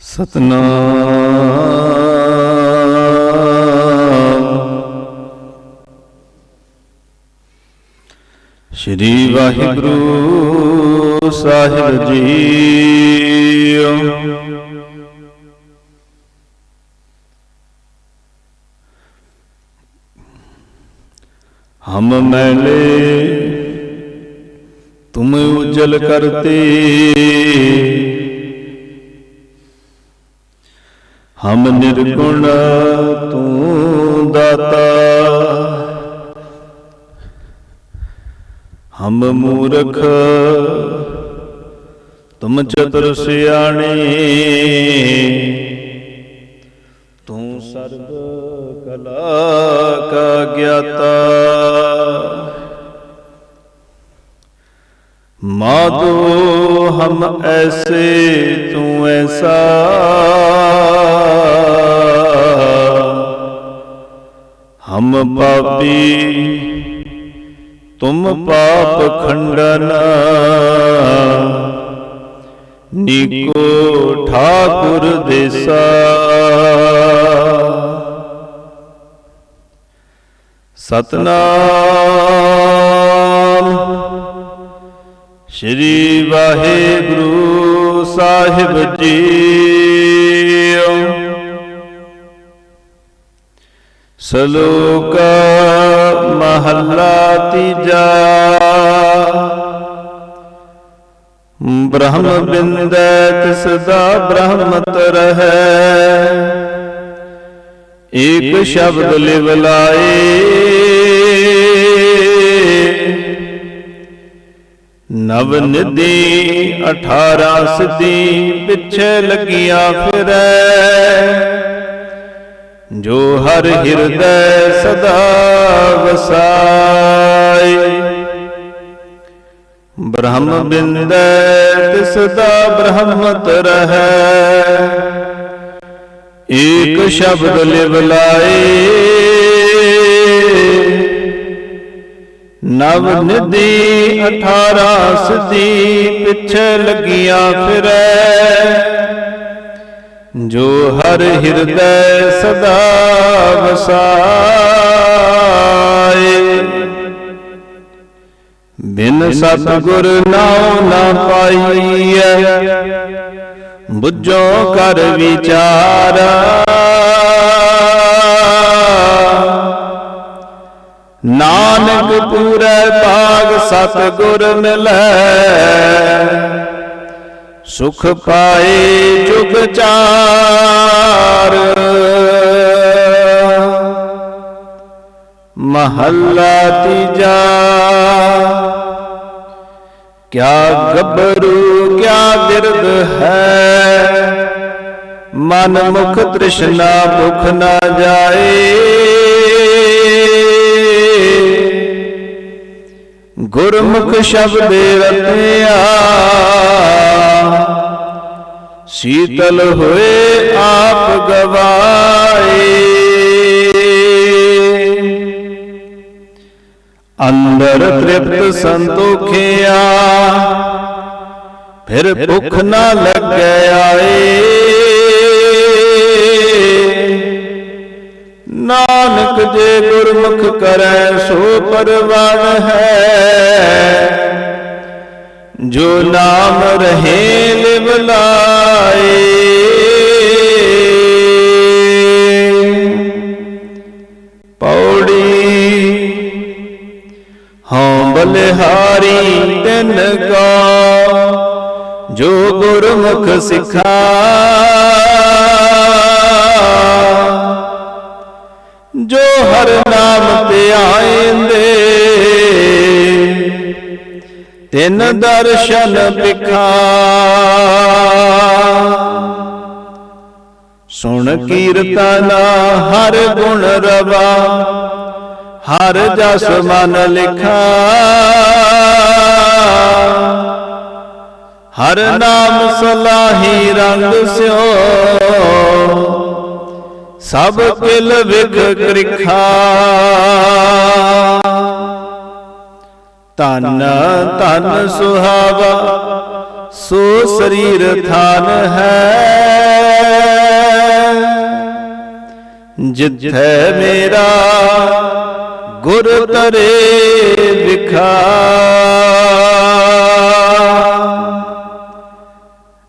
ਸਤਨਾਮ। ਸ਼੍ਰੀ ਵਾਹਿਗੁਰੂ ਸਾਹਿਬ ਜੀ। ਹਮ ਮੈਲੇ ਤੁਮ ਉਜਲ ਕਰਤੇ। ਹਮ ਨਿਰਗੁਣ ਤੂੰ ਦਾਤਾ। ਹਮ ਮੂਰਖ ਤੁਮ ਚਤੁਰ ਸਿਆਣੇ। ਤੂੰ ਸਰਬ ਕਲਾ ਕਾ ਗਿਆਤਾ। ਮਾਦੋ ਹਮ ਐਸੇ ਤੂੰ ਐਸਾ। ਹਮ ਪਾਪੀ ਤੁਮ ਪਾਪ ਖੰਡਨ। ਨੀਕੋ ਠਾਕੁਰ ਦੇਸਾ। ਸਤਨਾਮ ਸ੍ਰੀ ਵਾਹਿਗੁਰੂ ਸਾਹਿਬ ਜੀ ਸ਼ਲੋਕ ਮਹੱਲਾ ਤੀਜਾ। ਬ੍ਰਹਮ ਬਿੰਦੈ ਤਿਸ ਦਾ ਬ੍ਰਹਮਤ ਰਹੈ ਏਕ ਸ਼ਬਦ ਲਿਵ ਲਾਏ। ਨਵ ਨਿਧੀ 18 ਸਦੀ ਪਿੱਛੇ ਲੱਗੀਆਂ ਫਿਰੈ। ਜੋ ਹਰ ਹਿਰਦੈ ਸਦਾ ਵਸਾਈ ਬ੍ਰਹਮ ਬਿੰਦੈ ਤਿਸ ਦਾ ਬ੍ਰਹਮਤ ਰਹੈ। ਏਕ ਸ਼ਬਦ ਲਿਵ ਲਾਏ। ਨਵ ਨਿਧੀ 18 ਸਿੱਧੀ ਪਿੱਛੇ ਲੱਗੀਆਂ ਫਿਰੈ। ਜੋ ਹਰ ਹਿਰਦੈ ਸਦਾ ਵਸਾਏ। ਬਿਨ ਸਤਗੁਰ ਨਾਉ ਨਾ ਪਾਈਐ। ਬੁੱਝੋ ਕਰ ਵਿਚਾਰਾ। ਨਾਨਕ ਪੂਰੇ ਭਾਗ ਸਤਗੁਰ ਮਿਲੈ। ਸੁਖ ਪਾਏ ਜੁਗ ਚਾਰ। ਮਹੱਲਾ ਤੀਜਾ। ਕਿਆ ਗੱਭਰੂ, ਕਿਆ ਬਿਰਦ ਹੈ। ਮਨ ਮੁਖ ਤ੍ਰਿਸ਼ਨਾ ਭੁਖ ਨਾ ਜਾਏ। ਗੁਰਮੁਖ ਸ਼ਬਦ ਰਤਿਆ। ਸੀਤਲ ਹੋਏ ਆਪ ਗਵਾਏ। ਅੰਦਰ ਤ੍ਰਿਪਤ ਸੰਤੋਖਿਆ। ਫਿਰ ਭੁੱਖ ਨਾ ਲੱਗੈ ਆਏ। ਨਾਨਕ ਜੇ ਗੁਰਮੁਖ ਕਰੈ, ਸੋ ਪਰਵਾਨ ਹੈ। ਜੋ ਨਾਮ ਰਹੇ ਲਿਵ ਲਾਏ। ਪੌੜੀ ਹਉ ਬਲਿਹਾਰੀ ਤਿਨ ਕਾ, ਜੋ ਗੁਰਮੁਖ ਸਿਖਾ ਤਿਨ ਦਰਸ਼ਨ ਪਿਖਾ ਸੁਣ ਕੀਰਤਨਾ ਹਰ ਗੁਣ ਰਵਾ, ਹਰ ਜਸ ਮਨ ਲਿਖਾ। ਹਰ ਨਾਮ ਸਲਾਹੀ ਰੰਗ ਸਿਓ, ਸਭ ਕਿਲ ਵਿਖ ਕ੍ਰਿਖਾ। ਧਨ ਧਨ ਸੁਹਾਵਾ, ਸੋ ਸਰੀਰ ਥਾਨ ਹੈ। ਜਿੱਥੈ ਮੇਰਾ ਗੁਰ ਤਰੇ ਵਿਖਾ।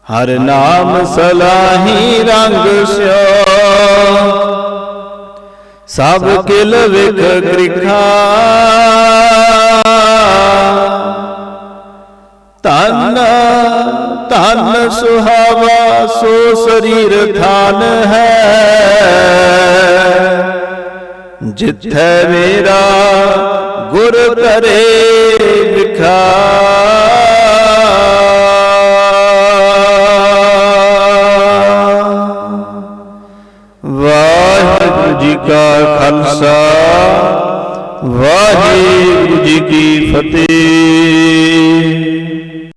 ਹਰ ਨਾਮ ਸਲਾਹੀ ਰੰਗ ਸਿਓ। ਸਭ ਕਿਲ ਵਿਖ ਗ੍ਰਿਖਾ। ਸੋ ਸਰੀਰ ਥਾਨ ਹੈ। ਜਿੱਥੇ ਮੇਰਾ ਗੁਰ ਕਰੇ ਵਿਖਾ ਵਾਹਿਗੁਰੂ ਜੀ ਕਾ ਖਾਲਸਾ, ਵਾਹਿਗੁਰੂ ਜੀ ਕੀ ਫਤਿਹ।